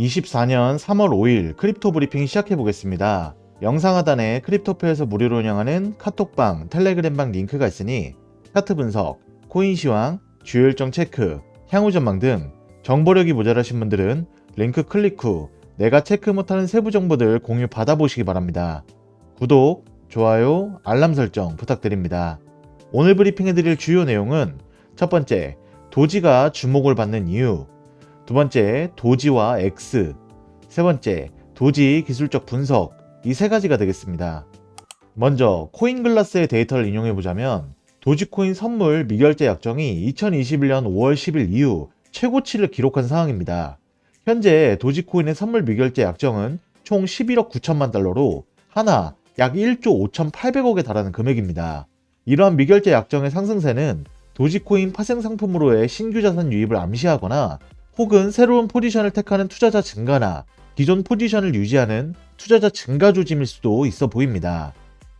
24년 3월 5일 크립토 브리핑 시작해 보겠습니다. 영상 하단에 크립토표에서 무료로 운영하는 카톡방, 텔레그램방 링크가 있으니 차트 분석, 코인 시황, 주요 일정 체크, 향후 전망 등 정보력이 모자라신 분들은 링크 클릭 후 내가 체크 못하는 세부 정보들 공유 받아보시기 바랍니다. 구독, 좋아요, 알람 설정 부탁드립니다. 오늘 브리핑해드릴 주요 내용은 첫 번째, 도지가 주목을 받는 이유, 두 번째, 도지와 X, 세 번째, 도지 기술적 분석, 이 세 가지가 되겠습니다. 먼저 코인글라스의 데이터를 인용해 보자면 도지코인 선물 미결제 약정이 2021년 5월 10일 이후 최고치를 기록한 상황입니다. 현재 도지코인의 선물 미결제 약정은 총 11억 9천만 달러로 하나 약 1조 5,800억에 달하는 금액입니다. 이러한 미결제 약정의 상승세는 도지코인 파생 상품으로의 신규 자산 유입을 암시하거나 혹은 새로운 포지션을 택하는 투자자 증가나 기존 포지션을 유지하는 투자자 증가 조짐일 수도 있어 보입니다.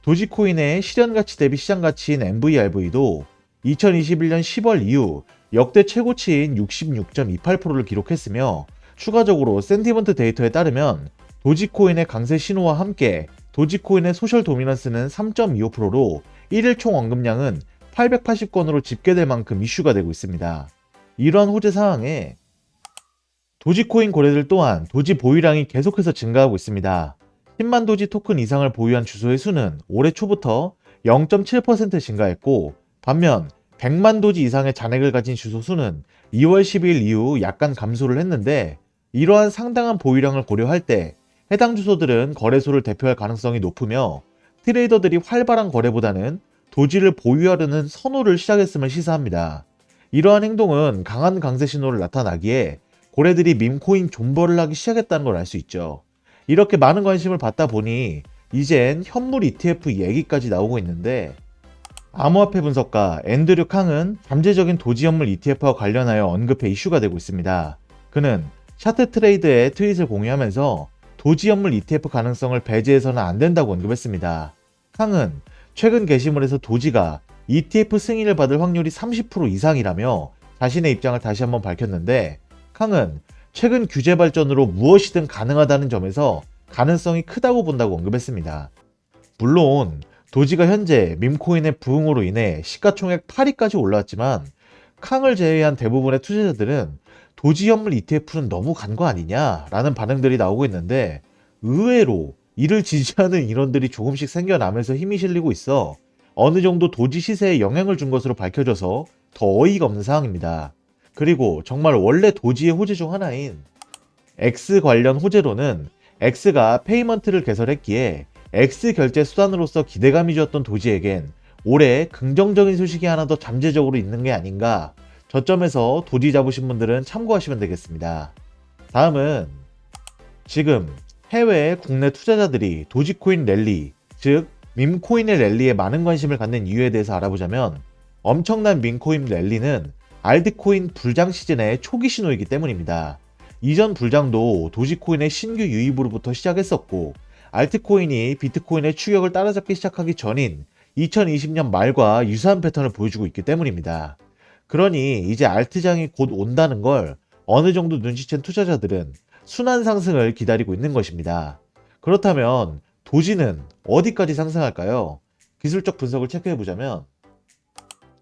도지코인의 실현 가치 대비 시장 가치인 MVRV도 2021년 10월 이후 역대 최고치인 66.28%를 기록했으며 추가적으로 센티먼트 데이터에 따르면 도지코인의 강세 신호와 함께 도지코인의 소셜 도미넌스는 3.25%로 1일 총 언급량은 880건으로 집계될 만큼 이슈가 되고 있습니다. 이러한 호재 상황에 도지코인 거래들 또한 도지 보유량이 계속해서 증가하고 있습니다. 10만 도지 토큰 이상을 보유한 주소의 수는 올해 초부터 0.7% 증가했고 반면 100만 도지 이상의 잔액을 가진 주소 수는 2월 10일 이후 약간 감소를 했는데 이러한 상당한 보유량을 고려할 때 해당 주소들은 거래소를 대표할 가능성이 높으며 트레이더들이 활발한 거래보다는 도지를 보유하려는 선호를 시작했음을 시사합니다. 이러한 행동은 강한 강세 신호를 나타나기에 고래들이 밈코인 존버를 하기 시작했다는 걸 알 수 있죠. 이렇게 많은 관심을 받다 보니 이젠 현물 ETF 얘기까지 나오고 있는데 암호화폐 분석가 앤드류 캉은 잠재적인 도지 현물 ETF와 관련하여 언급해 이슈가 되고 있습니다. 그는 샤트 트레이드의 트윗을 공유하면서 도지 현물 ETF 가능성을 배제해서는 안 된다고 언급했습니다. 캉은 최근 게시물에서 도지가 ETF 승인을 받을 확률이 30% 이상이라며 자신의 입장을 다시 한번 밝혔는데 캉은 최근 규제 발전으로 무엇이든 가능하다는 점에서 가능성이 크다고 본다고 언급했습니다. 물론 도지가 현재 밈코인의 부흥으로 인해 시가총액 8위까지 올라왔지만 캉을 제외한 대부분의 투자자들은 도지 현물 ETF는 너무 간 거 아니냐 라는 반응들이 나오고 있는데 의외로 이를 지지하는 인원들이 조금씩 생겨나면서 힘이 실리고 있어 어느 정도 도지 시세에 영향을 준 것으로 밝혀져서 더 어이가 없는 상황입니다. 그리고 정말 원래 도지의 호재 중 하나인 X 관련 호재로는 X가 페이먼트를 개설했기에 X 결제 수단으로서 기대감이 줬던 도지에겐 올해 긍정적인 소식이 하나 더 잠재적으로 있는 게 아닌가 저점에서 도지 잡으신 분들은 참고하시면 되겠습니다. 다음은 지금 해외 국내 투자자들이 도지코인 랠리, 즉 밈코인의 랠리에 많은 관심을 갖는 이유에 대해서 알아보자면 엄청난 밈코인 랠리는 알트코인 불장 시즌의 초기 신호이기 때문입니다. 이전 불장도 도지코인의 신규 유입으로부터 시작했었고 알트코인이 비트코인의 추격을 따라잡기 시작하기 전인 2020년 말과 유사한 패턴을 보여주고 있기 때문입니다. 그러니 이제 알트장이 곧 온다는 걸 어느 정도 눈치챈 투자자들은 순환 상승을 기다리고 있는 것입니다. 그렇다면 도지는 어디까지 상승할까요? 기술적 분석을 체크해 보자면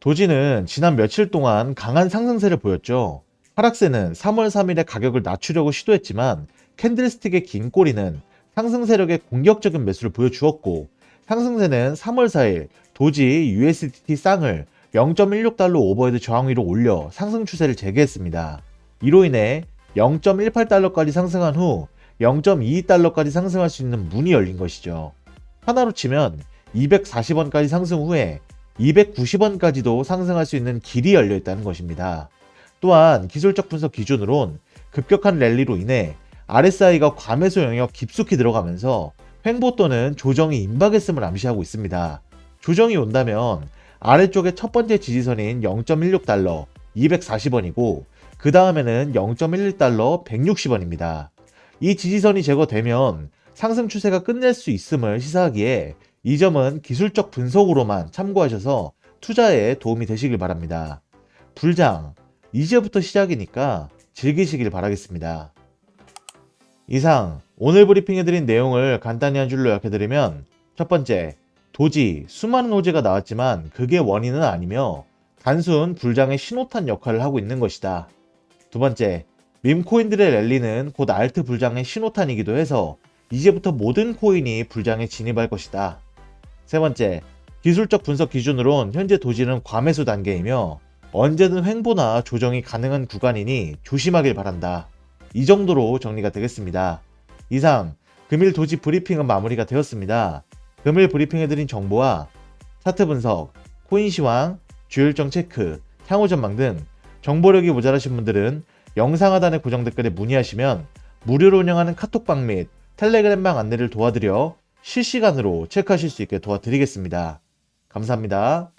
도지는 지난 며칠 동안 강한 상승세를 보였죠. 하락세는 3월 3일에 가격을 낮추려고 시도했지만 캔들스틱의 긴 꼬리는 상승 세력의 공격적인 매수를 보여주었고 상승세는 3월 4일 도지 USDT 쌍을 0.16달러 오버헤드 저항 위로 올려 상승 추세를 재개했습니다. 이로 인해 0.18달러까지 상승한 후 0.22달러까지 상승할 수 있는 문이 열린 것이죠. 하나로 치면 240원까지 상승 후에 290원까지도 상승할 수 있는 길이 열려 있다는 것입니다. 또한 기술적 분석 기준으론 급격한 랠리로 인해 RSI가 과매수 영역 깊숙이 들어가면서 횡보 또는 조정이 임박했음을 암시하고 있습니다. 조정이 온다면 아래쪽의 첫 번째 지지선인 0.16달러 240원이고 그 다음에는 0.11달러 160원입니다. 이 지지선이 제거되면 상승 추세가 끝낼 수 있음을 시사하기에 이 점은 기술적 분석으로만 참고하셔서 투자에 도움이 되시길 바랍니다. 불장, 이제부터 시작이니까 즐기시길 바라겠습니다. 이상 오늘 브리핑해드린 내용을 간단히 한 줄로 요약해드리면 첫 번째, 도지, 수많은 호재가 나왔지만 그게 원인은 아니며 단순 불장의 신호탄 역할을 하고 있는 것이다. 두 번째, 밈코인들의 랠리는 곧 알트 불장의 신호탄이기도 해서 이제부터 모든 코인이 불장에 진입할 것이다. 세 번째, 기술적 분석 기준으론 현재 도지는 과매수 단계이며 언제든 횡보나 조정이 가능한 구간이니 조심하길 바란다. 이 정도로 정리가 되겠습니다. 이상 금일 도지 브리핑은 마무리가 되었습니다. 금일 브리핑해드린 정보와 차트 분석, 코인 시황, 주요일정 체크, 향후 전망 등 정보력이 모자라신 분들은 영상 하단의 고정 댓글에 문의하시면 무료로 운영하는 카톡방 및 텔레그램방 안내를 도와드려 실시간으로 체크하실 수 있게 도와드리겠습니다. 감사합니다.